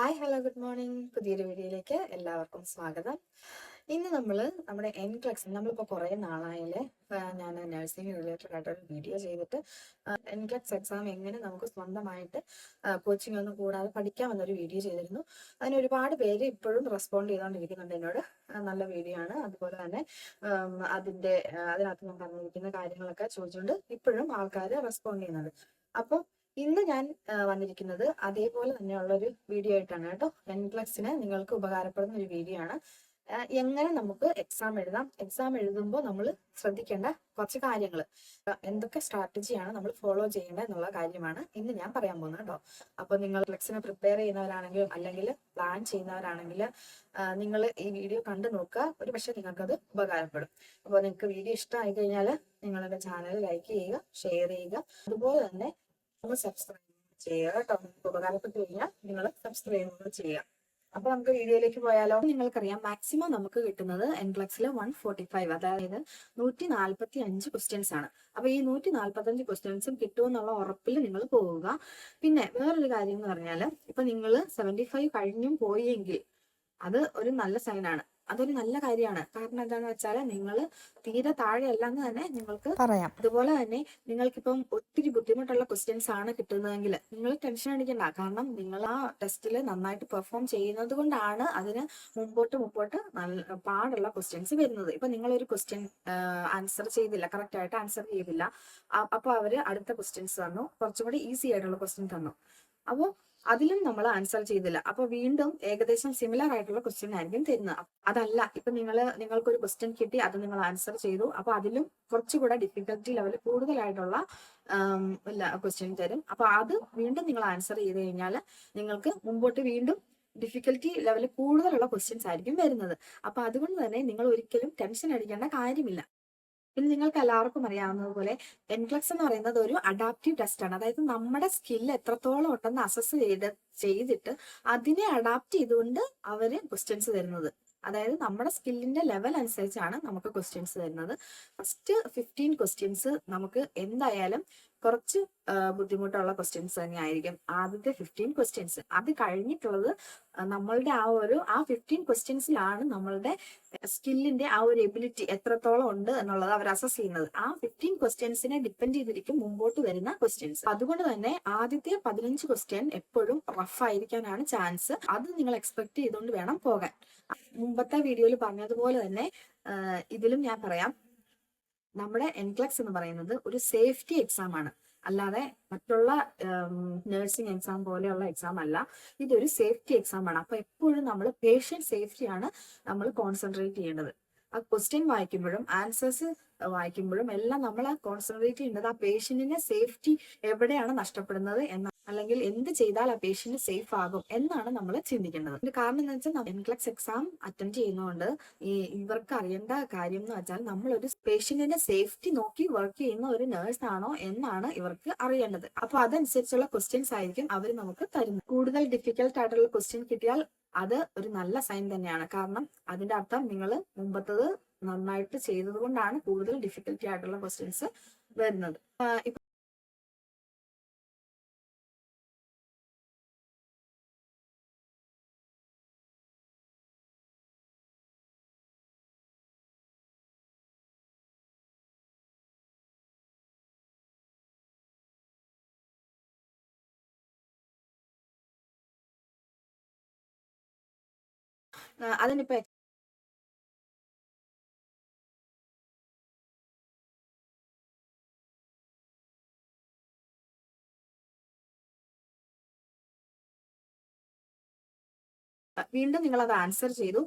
Hi hello good morning. പുതിയൊരു വീഡിയോയിലേക്ക് എല്ലാവർക്കും സ്വാഗതം. ഇന്ന് നമ്മൾ നമ്മുടെ എൻ ക്ലക്സ് നമ്മളിപ്പോൾ കുറേ നാളായാലേ ഞാൻ നഴ്സിംഗ് റിലേറ്റഡ് ആയിട്ടൊരു വീഡിയോ ചെയ്തിട്ട് എൻ ക്ലക്സ് എക്സാം എങ്ങനെ നമുക്ക് സ്വന്തമായിട്ട് കോച്ചിങ് ഒന്നും കൂടാതെ പഠിക്കാമെന്നൊരു വീഡിയോ ചെയ്തിരുന്നു. അതിന് ഒരുപാട് പേര് ഇപ്പോഴും റെസ്പോണ്ട് ചെയ്തുകൊണ്ടിരിക്കുന്നുണ്ട് എന്നോട്. നല്ല വീഡിയോ ആണ്. അതുപോലെ തന്നെ അതിന്റെ അതിനകത്ത് ഞാൻ പറഞ്ഞിരിക്കുന്ന കാര്യങ്ങളൊക്കെ ചോദിച്ചുകൊണ്ട് ഇപ്പോഴും ആൾക്കാർ റെസ്പോണ്ട് ചെയ്യുന്നുണ്ട്. അപ്പോൾ ഇന്ന് ഞാൻ വന്നിരിക്കുന്നത് അതേപോലെ തന്നെയുള്ള ഒരു വീഡിയോ ആയിട്ടാണ് കേട്ടോ. എൻ പ്ലസിന് നിങ്ങൾക്ക് ഉപകാരപ്പെടുന്ന ഒരു വീഡിയോ ആണ്. എങ്ങനെ നമുക്ക് എക്സാം എഴുതാം? എക്സാം എഴുതുമ്പോൾ നമ്മൾ ശ്രദ്ധിക്കേണ്ട കുറച്ച് കാര്യങ്ങൾ എന്തൊക്കെ സ്ട്രാറ്റജിയാണ് നമ്മൾ ഫോളോ ചെയ്യേണ്ടത് എന്നുള്ള കാര്യമാണ് ഇന്ന് ഞാൻ പറയാൻ പോകുന്നത് കേട്ടോ. അപ്പോൾ നിങ്ങൾ ഫ്ലെക്സിന് പ്രിപ്പയർ ചെയ്യുന്നവരാണെങ്കിലും അല്ലെങ്കിൽ പ്ലാൻ ചെയ്യുന്നവരാണെങ്കിൽ നിങ്ങൾ ഈ വീഡിയോ കണ്ടു നോക്കുക. ഒരു പക്ഷേ നിങ്ങൾക്കത് ഉപകാരപ്പെടും. അപ്പോൾ നിങ്ങൾക്ക് വീഡിയോ ഇഷ്ടമായി കഴിഞ്ഞാൽ നിങ്ങളുടെ ചാനൽ ലൈക്ക് ചെയ്യുക ഷെയർ ചെയ്യുക. അതുപോലെ തന്നെ ഒന്ന് സബ്സ്ക്രൈബ് ചെയ്യുക കേട്ടോ നിങ്ങൾക്ക് ഉപകാരപ്പെട്ട് കഴിഞ്ഞാൽ നിങ്ങൾ സബ്സ്ക്രൈബ് ചെയ്യുക. അപ്പൊ നമുക്ക് വീഡിയോയിലേക്ക് പോയാലോ? നിങ്ങൾക്കറിയാം മാക്സിമം നമുക്ക് കിട്ടുന്നത് എൻക്ലക്സിൽ വൺ ഫോർട്ടി ഫൈവ് അതായത് നൂറ്റി നാൽപ്പത്തി അഞ്ച് ക്വസ്റ്റ്യൻസ് ആണ്. അപ്പൊ ഈ നൂറ്റി നാൽപ്പത്തി അഞ്ച് ക്വസ്റ്റ്യൻസും കിട്ടുമെന്നുള്ള ഉറപ്പിൽ നിങ്ങൾ പോവുക. പിന്നെ വേറൊരു കാര്യം എന്ന് പറഞ്ഞാൽ ഇപ്പൊ നിങ്ങൾ സെവന്റി ഫൈവ് കഴിഞ്ഞും പോയെങ്കിൽ അത് ഒരു നല്ല സൈനാണ് അതൊരു നല്ല കാര്യമാണ്. കാരണം എന്താണെന്ന് വെച്ചാൽ നിങ്ങൾ തീരെ താഴെയല്ല എന്ന് തന്നെ നിങ്ങൾക്ക് പറയാം. അതുപോലെ തന്നെ നിങ്ങൾക്കിപ്പം ഒത്തിരി ബുദ്ധിമുട്ടുള്ള ക്വസ്റ്റ്യൻസ് ആണ് കിട്ടുന്നതെങ്കിൽ നിങ്ങൾ ടെൻഷൻ അടിക്കണ്ട. കാരണം നിങ്ങൾ ആ ടെസ്റ്റിൽ നന്നായിട്ട് പെർഫോം ചെയ്യുന്നത് കൊണ്ടാണ് അതിന് മുമ്പോട്ട് മുമ്പോട്ട് നല്ല പാടുള്ള ക്വസ്റ്റ്യൻസ് വരുന്നത്. ഇപ്പൊ നിങ്ങൾ ഒരു ക്വസ്റ്റ്യൻ ആൻസർ ചെയ്തില്ല. കറക്റ്റ് ആയിട്ട് ആൻസർ ചെയ്തില്ല. അപ്പോൾ അപ്പൊ അവർ അടുത്ത ക്വസ്റ്റ്യൻസ് തന്നു. കുറച്ചും കൂടി ഈസി ആയിട്ടുള്ള ക്വസ്റ്റ്യൻ തന്നു. അപ്പോൾ അതിലും നമ്മൾ ആൻസർ ചെയ്തില്ല. അപ്പൊ വീണ്ടും ഏകദേശം സിമിലർ ആയിട്ടുള്ള ക്വസ്റ്റ്യൻ ആയിരിക്കും തരുന്നത്. അതല്ല ഇപ്പൊ നിങ്ങൾ നിങ്ങൾക്കൊരു ക്വസ്റ്റ്യൻ കിട്ടി അത് നിങ്ങൾ ആൻസർ ചെയ്തു. അപ്പൊ അതിലും കുറച്ചുകൂടെ ഡിഫിക്കൽറ്റി ലെവൽ കൂടുതലായിട്ടുള്ള ക്വസ്റ്റ്യൻ തരും. അപ്പൊ അത് വീണ്ടും നിങ്ങൾ ആൻസർ ചെയ്ത് കഴിഞ്ഞാൽ നിങ്ങൾക്ക് മുമ്പോട്ട് വീണ്ടും ഡിഫിക്കൽറ്റി ലെവൽ കൂടുതലുള്ള ക്വസ്റ്റ്യൻസ് ആയിരിക്കും വരുന്നത്. അപ്പൊ അതുകൊണ്ട് തന്നെ നിങ്ങൾ ഒരിക്കലും ടെൻഷൻ അടിക്കേണ്ട കാര്യമില്ല. പിന്നെ നിങ്ങൾക്ക് എല്ലാവർക്കും അറിയാവുന്നതുപോലെ എൻക്ലക്സ് എന്ന് പറയുന്നത് ഒരു അഡാപ്റ്റീവ് ടെസ്റ്റ് ആണ്. അതായത് നമ്മുടെ സ്കില്ല് എത്രത്തോളം ഉണ്ടെന്ന് അസസ് ചെയ്ത് ചെയ്തിട്ട് അതിനെ അഡാപ്റ്റ് ചെയ്തുകൊണ്ട് അവർ ക്വസ്റ്റ്യൻസ് തരുന്നത്. അതായത് നമ്മുടെ സ്കില്ലിന്റെ ലെവൽ അനുസരിച്ചാണ് നമുക്ക് ക്വസ്റ്റ്യൻസ് തരുന്നത്. ഫസ്റ്റ് ഫിഫ്റ്റീൻ ക്വസ്റ്റ്യൻസ് നമുക്ക് എന്തായാലും കുറച്ച് ബുദ്ധിമുട്ടുള്ള ക്വസ്റ്റ്യൻസ് തന്നെ ആയിരിക്കും ആദ്യത്തെ ഫിഫ്റ്റീൻ ക്വസ്റ്റ്യൻസ് അത് കഴിഞ്ഞിട്ടുള്ളത് നമ്മളുടെ ആ ഒരു ആ ഫിഫ്റ്റീൻ ക്വസ്റ്റ്യൻസിലാണ് നമ്മളുടെ സ്കില്ലിന്റെ ആ ഒരു എബിലിറ്റി എത്രത്തോളം ഉണ്ട് എന്നുള്ളത് അവർ അസസ് ചെയ്യുന്നത്. ആ ഫിഫ്റ്റീൻ ക്വസ്റ്റ്യൻസിനെ ഡിപ്പെൻഡ് ചെയ്തിരിക്കും മുമ്പോട്ട് വരുന്ന ക്വസ്റ്റ്യൻസ് അതുകൊണ്ട് തന്നെ ആദ്യത്തെ പതിനഞ്ച് ക്വസ്റ്റ്യൻ എപ്പോഴും റഫ് ആയിരിക്കാനാണ് ചാൻസ് അത് നിങ്ങൾ എക്സ്പെക്ട് ചെയ്തുകൊണ്ട് വേണം പോകാൻ. മുമ്പത്തെ വീഡിയോയിൽ പറഞ്ഞതുപോലെ തന്നെ ഇതിലും ഞാൻ പറയാം. നമ്മുടെ എൻക്ലക്സ് എന്ന് പറയുന്നത് ഒരു സേഫ്റ്റി എക്സാം ആണ്. അല്ലാതെ മറ്റുള്ള നഴ്സിംഗ് എക്സാം പോലെയുള്ള എക്സാം അല്ല. ഇതൊരു സേഫ്റ്റി എക്സാം ആണ്. അപ്പൊ എപ്പോഴും നമ്മൾ പേഷ്യൻ സേഫ്റ്റിയാണ് നമ്മൾ കോൺസെൻട്രേറ്റ് ചെയ്യേണ്ടത്. ആ ക്വസ്റ്റ്യൻ വായിക്കുമ്പോഴും ആൻസേഴ്സ് വായിക്കുമ്പോഴും എല്ലാം നമ്മൾ കോൺസെൻട്രേറ്റ് ചെയ്യുന്നത് ആ പേഷ്യന്റിന്റെ സേഫ്റ്റി എവിടെയാണ് നഷ്ടപ്പെടുന്നത് എന്ന അല്ലെങ്കിൽ എന്ത് ചെയ്താൽ ആ പേഷ്യന്റ് സേഫ് ആകും എന്നാണ് നമ്മൾ ചിന്തിക്കുന്നത് ഇതിന്റെ കാരണം എന്ന് വെച്ചാൽ എൻക്ലക്സ് എക്സാം അറ്റൻഡ് ചെയ്യുന്നതുകൊണ്ട് ഈ ഇവർക്ക് അറിയേണ്ട കാര്യം എന്ന് വെച്ചാൽ നമ്മൾ നമ്മളൊരു പേഷ്യന്റിന്റെ സേഫ്റ്റി നോക്കി വർക്ക് ചെയ്യുന്ന ഒരു നേഴ്സ് ആണോ എന്നാണ് ഇവർക്ക് അറിയേണ്ടത്. അപ്പൊ അതനുസരിച്ചുള്ള ക്വസ്റ്റ്യൻസ് ആയിരിക്കും അവർ നമുക്ക് തരുന്നത്. കൂടുതൽ ഡിഫിക്കൽട്ട് ആയിട്ടുള്ള ക്വസ്റ്റ്യൻ കിട്ടിയാൽ അത് ഒരു നല്ല സൈൻ തന്നെയാണ്. കാരണം അതിന്റെ അർത്ഥം നിങ്ങൾ മുമ്പത്തത് നന്നായിട്ട് ചെയ്തത് കൊണ്ടാണ് കൂടുതൽ ഡിഫിക്കൽട്ടി ആയിട്ടുള്ള ക്വസ്റ്റ്യൻസ് വരുന്നത്. അതിനിപ്പോ വീണ്ടും നിങ്ങൾ അത് ആൻസർ ചെയ്തു.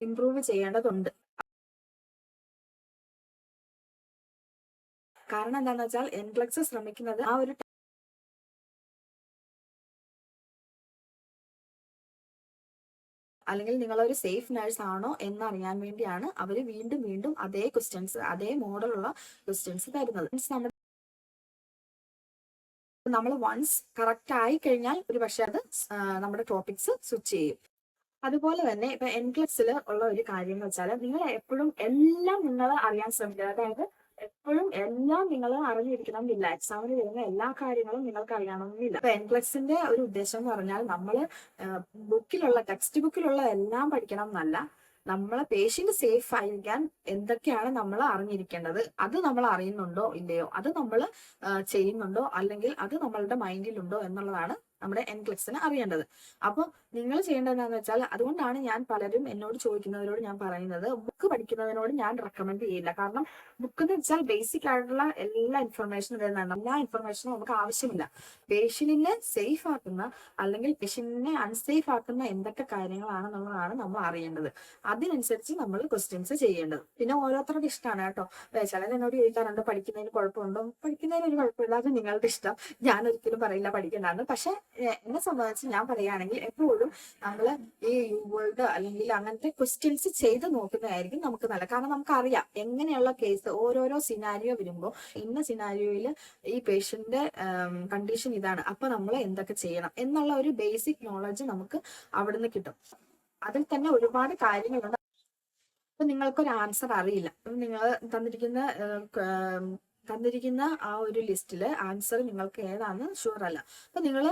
ഇംപ്രൂവ് ചെയ്യേണ്ടതുണ്ട്. കാരണം എന്താണെന്ന് വെച്ചാൽ എൻപ്ലക്സ് ശ്രമിക്കുന്നത് ആ ഒരു അല്ലെങ്കിൽ നിങ്ങൾ ഒരു സേഫ് നഴ്സ് ആണോ എന്നറിയാൻ വേണ്ടിയാണ് അവർ വീണ്ടും വീണ്ടും അതേ ക്വസ്റ്റ്യൻസ് അതേ മോഡലുള്ള ക്വസ്റ്റ്യൻസ് തരുന്നത്. നമ്മുടെ നമ്മൾ വൺസ് കറക്റ്റ് ആയി കഴിഞ്ഞാൽ ഒരു പക്ഷെ അത് നമ്മുടെ ടോപ്പിക്സ് സ്വിച്ച് ചെയ്യും. അതുപോലെ തന്നെ ഇപ്പൊ എൻക്ലക്സിൽ ഉള്ള ഒരു കാര്യം എന്ന് വെച്ചാൽ നിങ്ങൾ എപ്പോഴും എല്ലാം നിങ്ങൾ അറിയാൻ ശ്രമിക്കുക. അതായത് എപ്പോഴും എല്ലാം നിങ്ങൾ അറിഞ്ഞിരിക്കണമെന്നില്ല എക്സാമിന് വരുന്ന എല്ലാ കാര്യങ്ങളും നിങ്ങൾക്ക് അറിയണമെന്നില്ല അപ്പൊ എൻക്ലക്സിന്റെ ഒരു ഉദ്ദേശം എന്ന് പറഞ്ഞാൽ നമ്മൾ ബുക്കിലുള്ള ടെക്സ്റ്റ് ബുക്കിലുള്ള എല്ലാം പഠിക്കണം എന്നല്ല. നമ്മളെ പേഷ്യന്റ് സേഫ് ആയിരിക്കാൻ എന്തൊക്കെയാണ് നമ്മൾ അറിഞ്ഞിരിക്കേണ്ടത്? അത് നമ്മൾ അറിയുന്നുണ്ടോ ഇല്ലയോ? അത് നമ്മൾ ചെയ്യുന്നുണ്ടോ? അല്ലെങ്കിൽ അത് നമ്മളുടെ മൈൻഡിലുണ്ടോ എന്നുള്ളതാണ് നമ്മുടെ എൻക്ലക്സിന് അറിയേണ്ടത്. അപ്പോൾ നിങ്ങൾ ചെയ്യേണ്ടത് എന്താണെന്ന് വെച്ചാൽ അതുകൊണ്ടാണ് ഞാൻ പലരും എന്നോട് ചോദിക്കുന്നവരോട് ഞാൻ പറയുന്നത്. ബുക്ക് പഠിക്കുന്നതിനോട് ഞാൻ റെക്കമെൻഡ് ചെയ്യില്ല. കാരണം ബുക്ക് എന്ന് വെച്ചാൽ ബേസിക് ആയിട്ടുള്ള എല്ലാ ഇൻഫർമേഷനും വരുന്നതാണ് എല്ലാ ഇൻഫർമേഷനും നമുക്ക് ആവശ്യമില്ല. പേഷ്യന്റിനെ സേഫ് ആക്കുന്ന അല്ലെങ്കിൽ പേഷ്യന്റിനെ അൺസേഫ് ആക്കുന്ന എന്തൊക്കെ കാര്യങ്ങളാണെന്നുള്ളതാണ് നമ്മൾ അറിയേണ്ടത്. അതിനനുസരിച്ച് നമ്മൾ ക്വസ്റ്റ്യൻസ് ചെയ്യേണ്ടത്. പിന്നെ ഓരോരുത്തരുടെ ഇഷ്ടമാണ് കേട്ടോ. ചിലർ എന്നോട് ചോദിക്കാറുണ്ട് പഠിക്കുന്നതിന് കുഴപ്പമുണ്ടോ? പഠിക്കുന്നതിന് ഒരു കുഴപ്പമില്ല. അത് നിങ്ങളുടെ ഇഷ്ടം. ഞാൻ ഒരിക്കലും പറയില്ല പഠിക്കേണ്ടതാണ് പക്ഷെ എന്നെ സംബന്ധിച്ച് ഞാൻ പറയുകയാണെങ്കിൽ എപ്പോഴും നമ്മൾ ഈ വേൾഡ് അല്ലെങ്കിൽ അങ്ങനത്തെ ക്വസ്റ്റ്യൻസ് ചെയ്ത് നോക്കുന്നതായിരിക്കും നമുക്ക് നല്ല കാരണം നമുക്കറിയാം എങ്ങനെയുള്ള കേസ് ഓരോരോ സിനാരിയോ വരുമ്പോൾ ഇന്ന സിനാരിയോയിൽ ഈ പേഷ്യന്റ് കണ്ടീഷൻ ഇതാണ്. അപ്പൊ നമ്മൾ എന്തൊക്കെ ചെയ്യണം എന്നുള്ള ഒരു ബേസിക് നോളജ് നമുക്ക് അവിടുന്ന് കിട്ടും. അതിൽ തന്നെ ഒരുപാട് കാര്യങ്ങളുണ്ട്. അപ്പൊ നിങ്ങൾക്കൊരു ആൻസർ അറിയില്ല. നിങ്ങൾ തന്നിരിക്കുന്ന തന്നിരിക്കുന്ന ആ ഒരു ലിസ്റ്റിൽ ആൻസർ നിങ്ങൾക്ക് ഏതാണ്? ഷുവർ അല്ല. അപ്പൊ നിങ്ങൾ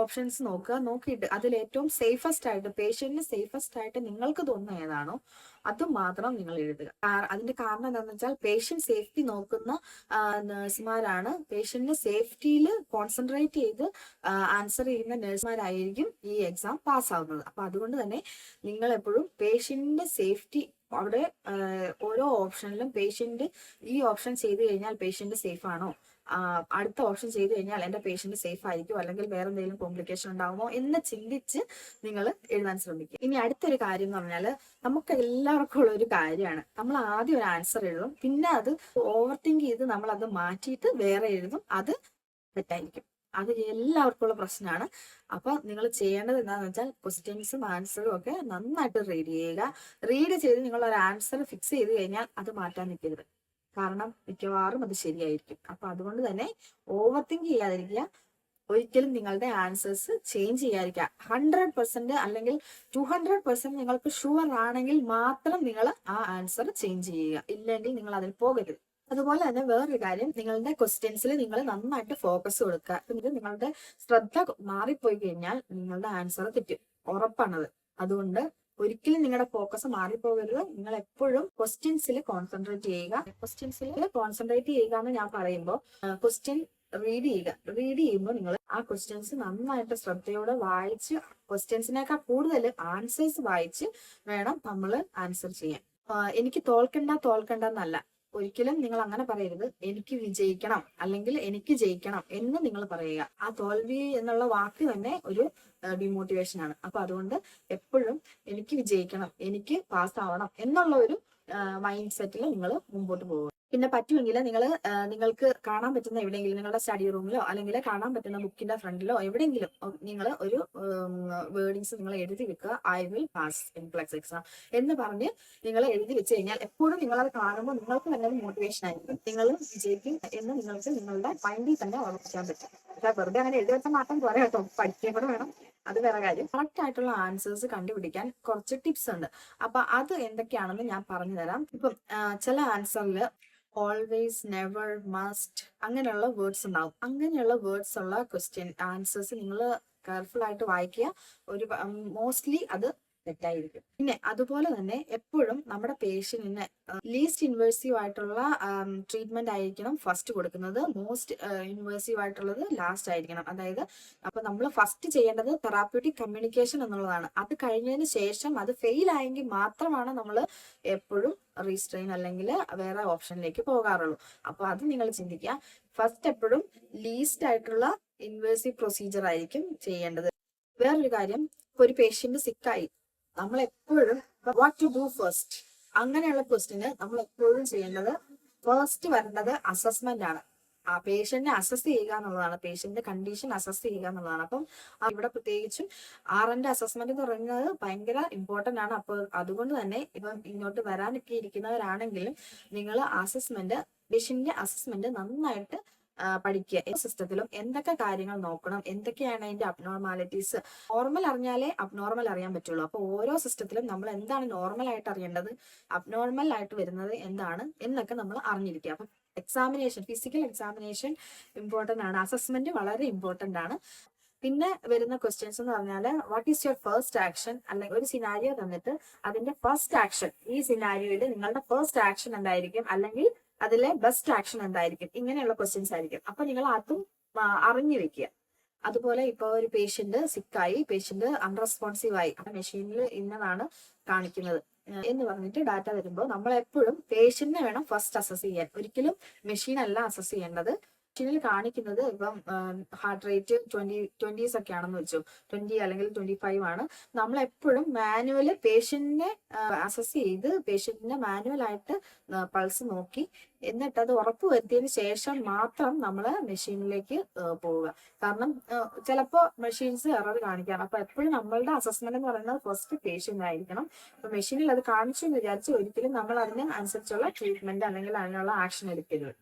ഓപ്ഷൻസ് നോക്കുക. നോക്കിയിട്ട് അതിൽ ഏറ്റവും സേഫസ്റ്റ് ആയിട്ട് പേഷ്യന്റിന് സേഫസ്റ്റ് ആയിട്ട് നിങ്ങൾക്ക് തോന്നുന്ന ഏതാണോ അത് മാത്രം നിങ്ങൾ എഴുതുക. അതിന്റെ കാരണം എന്താണെന്ന് വെച്ചാൽ പേഷ്യന്റ് സേഫ്റ്റി നോക്കുന്ന നഴ്സുമാരാണ് പേഷ്യന്റിന് സേഫ്റ്റിയിൽ കോൺസെൻട്രേറ്റ് ചെയ്ത് ആൻസർ ചെയ്യുന്ന നഴ്സുമാരായിരിക്കും ഈ എക്സാം പാസ്സാവുന്നത് അപ്പൊ അതുകൊണ്ട് തന്നെ നിങ്ങൾ എപ്പോഴും പേഷ്യന്റിന്റെ സേഫ്റ്റി അവിടെ ഓരോ ഓപ്ഷനിലും പേഷ്യന്റ് ഈ ഓപ്ഷൻ ചെയ്തു കഴിഞ്ഞാൽ പേഷ്യന്റ് സേഫ് ആണോ? അടുത്ത ഓപ്ഷൻ ചെയ്തു കഴിഞ്ഞാൽ എന്റെ പേഷ്യന്റ് സേഫ് ആയിരിക്കും അല്ലെങ്കിൽ വേറെ എന്തെങ്കിലും കോംപ്ലിക്കേഷൻ ഉണ്ടാകുമോ എന്ന് ചിന്തിച്ച് നിങ്ങൾ എഴുതാൻ ശ്രമിക്കുക. ഇനി അടുത്തൊരു കാര്യം എന്ന് പറഞ്ഞാൽ നമുക്ക് എല്ലാവർക്കും ഉള്ള ഒരു കാര്യമാണ്. നമ്മൾ ആദ്യം ഒരു ആൻസർ എഴുതും. പിന്നെ അത് ഓവർ തിങ്ക് ചെയ്ത് നമ്മൾ അത് മാറ്റിയിട്ട് വേറെ എഴുതും. അത് തെറ്റായിരിക്കും. അത് എല്ലാവർക്കും ഉള്ള പ്രശ്നമാണ് അപ്പൊ നിങ്ങൾ ചെയ്യേണ്ടത് എന്താണെന്ന് വെച്ചാൽ ക്വസ്റ്റ്യൻസും ആൻസറും ഒക്കെ നന്നായിട്ട് റീഡ് ചെയ്യുക. റീഡ് ചെയ്ത് നിങ്ങൾ ഒരു ആൻസർ ഫിക്സ് ചെയ്ത് കഴിഞ്ഞാൽ അത് മാറ്റാൻ നിൽക്കരുത്. കാരണം മിക്കവാറും അത് ശരിയായിരിക്കും. അപ്പൊ അതുകൊണ്ട് തന്നെ ഓവർ തിങ്ക് ചെയ്യാതിരിക്കുക. ഒരിക്കലും നിങ്ങളുടെ ആൻസേഴ്സ് ചേഞ്ച് ചെയ്യാതിരിക്കുക. ഹൺഡ്രഡ് പെർസെന്റ് അല്ലെങ്കിൽ ടു ഹൺഡ്രഡ് പെർസെന്റ് നിങ്ങൾക്ക് ഷുവർ ആണെങ്കിൽ മാത്രം നിങ്ങൾ ആ ആൻസർ ചേഞ്ച് ചെയ്യുക. ഇല്ലെങ്കിൽ നിങ്ങൾ അതിൽ പോകരുത്. അതുപോലെ തന്നെ വേറൊരു കാര്യം നിങ്ങളുടെ ക്വസ്റ്റ്യൻസിൽ നിങ്ങൾ നന്നായിട്ട് ഫോക്കസ് കൊടുക്കുക. ഇത് നിങ്ങളുടെ ശ്രദ്ധ മാറിപ്പോയി കഴിഞ്ഞാൽ നിങ്ങളുടെ ആൻസർ തെറ്റും. ഉറപ്പാണത്. അതുകൊണ്ട് ഒരിക്കലും നിങ്ങളുടെ ഫോക്കസ് മാറിപ്പോകരുത്. നിങ്ങൾ എപ്പോഴും ക്വസ്റ്റ്യൻസിൽ കോൺസെൻട്രേറ്റ് ചെയ്യുക. ക്വസ്റ്റ്യൻസിൽ കോൺസെൻട്രേറ്റ് ചെയ്യുക എന്ന് ഞാൻ പറയുമ്പോൾ ക്വസ്റ്റ്യൻ റീഡ് ചെയ്യുക. റീഡ് ചെയ്യുമ്പോൾ നിങ്ങൾ ആ ക്വസ്റ്റ്യൻസ് നന്നായിട്ട് ശ്രദ്ധയോടെ വായിച്ച് ക്വസ്റ്റ്യൻസിനേക്കാൾ കൂടുതൽ ആൻസേഴ്സ് വായിച്ച് വേണം നമ്മൾ ആൻസർ ചെയ്യാൻ. എനിക്ക് തോൽക്കണ്ട തോൽക്കണ്ട എന്നല്ല. ഒരിക്കലും നിങ്ങൾ അങ്ങനെ പറയരുത്. എനിക്ക് വിജയിക്കണം അല്ലെങ്കിൽ എനിക്ക് ജയിക്കണം എന്ന് നിങ്ങൾ പറയുക. ആ തോൽവി എന്നുള്ള വാക്ക് തന്നെ ഒരു ഡിമോട്ടിവേഷൻ ആണ്. അപ്പൊ അതുകൊണ്ട് എപ്പോഴും എനിക്ക് വിജയിക്കണം എനിക്ക് പാസ് ആവണം എന്നുള്ള ഒരു മൈൻഡ് സെറ്റിൽ നിങ്ങൾ മുമ്പോട്ട് പോകുക പിന്നെ പറ്റുമെങ്കിൽ നിങ്ങൾ നിങ്ങൾക്ക് കാണാൻ പറ്റുന്ന എവിടെയെങ്കിലും നിങ്ങളുടെ സ്റ്റഡി റൂമിലോ അല്ലെങ്കിൽ കാണാൻ പറ്റുന്ന ബുക്കിന്റെ ഫ്രണ്ടിലോ എവിടെയെങ്കിലും നിങ്ങൾ ഒരു വേർഡിങ്സ് നിങ്ങൾ എഴുതി വെക്കുക. I will pass NCLEX exam എന്ന് പറഞ്ഞ് നിങ്ങൾ എഴുതി വെച്ച് കഴിഞ്ഞാൽ എപ്പോഴും നിങ്ങൾ അത് കാണുമ്പോൾ നിങ്ങൾക്ക് തന്നെ മോട്ടിവേഷൻ ആയിരിക്കും. നിങ്ങൾ വിജയിക്കും എന്ന് നിങ്ങൾക്ക് നിങ്ങളുടെ മൈൻഡിൽ തന്നെ ഉറപ്പിക്കാൻ പറ്റും. വെറുതെ അങ്ങനെ എഴുതി വെച്ചാൽ മാത്രം പോരാ കേട്ടോ. പഠിക്കുകയും കൂടെ വേണം. അത് വേറെ കാര്യം. കറക്റ്റ് ആയിട്ടുള്ള ആൻസേഴ്സ് കണ്ടുപിടിക്കാൻ കുറച്ച് ടിപ്സ് ഉണ്ട്. അപ്പൊ അത് എന്തൊക്കെയാണെന്ന് ഞാൻ പറഞ്ഞു തരാം ഇപ്പം ചില ആൻസറിൽ ഓൾവേസ് നെവർ മസ്റ്റ് അങ്ങനെയുള്ള വേർഡ്സ് ഉണ്ടാവും. അങ്ങനെയുള്ള വേർഡ്സ് ഉള്ള ക്വസ്റ്റ്യൻ ആൻസേഴ്സ് നിങ്ങൾ കെയർഫുൾ ആയിട്ട് വായിക്കുക. ഒരു മോസ്റ്റ്ലി അത് തെറ്റായിരിക്കും. പിന്നെ അതുപോലെ തന്നെ എപ്പോഴും നമ്മുടെ പേഷ്യന്റിന് ലീസ്റ്റ് ഇൻവേഴ്സീവ് ആയിട്ടുള്ള ട്രീറ്റ്മെന്റ് ആയിരിക്കണം ഫസ്റ്റ് കൊടുക്കുന്നത്. മോസ്റ്റ് ഇൻവേഴ്സീവ് ആയിട്ടുള്ളത് ലാസ്റ്റ് ആയിരിക്കണം. അതായത് അപ്പൊ നമ്മൾ ഫസ്റ്റ് ചെയ്യേണ്ടത് തെറാപ്യൂട്ടിക് കമ്മ്യൂണിക്കേഷൻ എന്നുള്ളതാണ്. അത് കഴിഞ്ഞതിന് ശേഷം അത് ഫെയിൽ ആയെങ്കിൽ മാത്രമാണ് നമ്മൾ എപ്പോഴും റീസ്ട്രെയിൻ അല്ലെങ്കിൽ വേറെ ഓപ്ഷനിലേക്ക് പോകാറുള്ളൂ. അപ്പൊ അത് നിങ്ങൾ ചിന്തിക്കുക. ഫസ്റ്റ് എപ്പോഴും ലീസ്റ്റ് ആയിട്ടുള്ള ഇൻവേഴ്സീവ് പ്രൊസീജിയർ ആയിരിക്കും ചെയ്യേണ്ടത്. വേറൊരു കാര്യം ഒരു പേഷ്യന്റ് സിക്കായി നമ്മൾ എപ്പോഴും വാട്ട് ടു ഡു ഫസ്റ്റ് അങ്ങനെയുള്ള ക്വസ്റ്റിന് നമ്മൾ എപ്പോഴും ചെയ്യേണ്ടത് ഫസ്റ്റ് വരേണ്ടത് അസസ്മെന്റ് ആണ്. ആ പേഷ്യന്റിനെ അസസ് ചെയ്യുക എന്നുള്ളതാണ്. പേഷ്യന്റിന്റെ കണ്ടീഷൻ അസസ് ചെയ്യുക എന്നുള്ളതാണ്. അപ്പം ഇവിടെ പ്രത്യേകിച്ചും ആർ എന്റെ അസസ്മെന്റ് എന്ന് പറയുന്നത് ഭയങ്കര ഇമ്പോർട്ടന്റ് ആണ്. അപ്പോൾ അതുകൊണ്ട് തന്നെ ഇപ്പം ഇങ്ങോട്ട് വരാനൊക്കെ ഇരിക്കുന്നവരാണെങ്കിലും നിങ്ങൾ അസസ്മെന്റ് പേഷ്യന്റിന്റെ അസസ്മെന്റ് നന്നായിട്ട് പഠിക്കുക. സിസ്റ്റത്തിലും എന്തൊക്കെ കാര്യങ്ങൾ നോക്കണം എന്തൊക്കെയാണ് അതിന്റെ അബ്നോർമാലിറ്റീസ് നോർമൽ അറിഞ്ഞാലേ അബ്നോർമൽ അറിയാൻ പറ്റുള്ളൂ. അപ്പൊ ഓരോ സിസ്റ്റത്തിലും നമ്മൾ എന്താണ് നോർമൽ ആയിട്ട് അറിയേണ്ടത്? അബ്നോർമൽ ആയിട്ട് വരുന്നത് എന്താണ് എന്നൊക്കെ നമ്മൾ അറിഞ്ഞിരിക്കുക. അപ്പൊ എക്സാമിനേഷൻ ഫിസിക്കൽ എക്സാമിനേഷൻ ഇമ്പോർട്ടന്റ് ആണ്. അസസ്മെന്റ് വളരെ ഇമ്പോർട്ടന്റ് ആണ്. പിന്നെ വരുന്ന ക്വസ്റ്റ്യൻസ് എന്ന് പറഞ്ഞാൽ what is your first action അല്ലെങ്കിൽ ഒരു സിനാരിയോ തന്നിട്ട് അതിന്റെ ഫസ്റ്റ് ആക്ഷൻ ഈ സിനാരിയോയിൽ നിങ്ങളുടെ ഫസ്റ്റ് ആക്ഷൻ എന്തായിരിക്കും? അല്ലെങ്കിൽ അതിലെ ബെസ്റ്റ് ആക്ഷൻ എന്തായിരിക്കും? ഇങ്ങനെയുള്ള ക്വസ്റ്റ്യൻസ് ആയിരിക്കും. അപ്പൊ നിങ്ങൾ അതും അറിഞ്ഞു വെക്കുക. അതുപോലെ ഇപ്പോൾ ഒരു പേഷ്യന്റ് സിക്കായി പേഷ്യന്റ് അൺറെസ്പോൺസീവ് ആയി. മെഷീനിൽ ഇന്നതാണ് കാണിക്കുന്നത്. എന്ന് പറഞ്ഞിട്ട് ഡാറ്റ വരുമ്പോൾ നമ്മൾ എപ്പോഴും പേഷ്യന്റിനെ വേണം ഫസ്റ്റ് അസസ് ചെയ്യാൻ. ഒരിക്കലും മെഷീൻ അല്ല അസസ് ചെയ്യേണ്ടത്. മെഷീനിൽ കാണിക്കുന്നത് ഇപ്പം ഹാർട്ട് റേറ്റ് ട്വന്റി ട്വന്റീസ് ഒക്കെ ആണെന്ന് വെച്ചു. ട്വന്റി അല്ലെങ്കിൽ ട്വന്റി ഫൈവ് ആണ്. നമ്മൾ എപ്പോഴും മാനുവൽ പേഷ്യന്റിനെ അസസ് ചെയ്ത് പേഷ്യന്റിനെ മാനുവൽ ആയിട്ട് പൾസ് നോക്കി. എന്നിട്ട് അത് ഉറപ്പ് വരുത്തിയതിന് ശേഷം മാത്രം നമ്മൾ മെഷീനിലേക്ക് പോവുക. കാരണം ചിലപ്പോൾ മെഷീൻസ് എറർ കാണിക്കാം അപ്പൊ എപ്പോഴും നമ്മളുടെ അസസ്മെന്റ് എന്ന് പറയുന്നത് ഫസ്റ്റ് പേഷ്യന്റ് ആയിരിക്കണം. അപ്പൊ മെഷീനിൽ അത് കാണിച്ചു എന്ന് വിചാരിച്ച് ഒരിക്കലും നമ്മൾ അതിന് അനുസരിച്ചുള്ള ട്രീറ്റ്മെന്റ് അല്ലെങ്കിൽ അതിനുള്ള ആക്ഷൻ എടുക്കരുത്.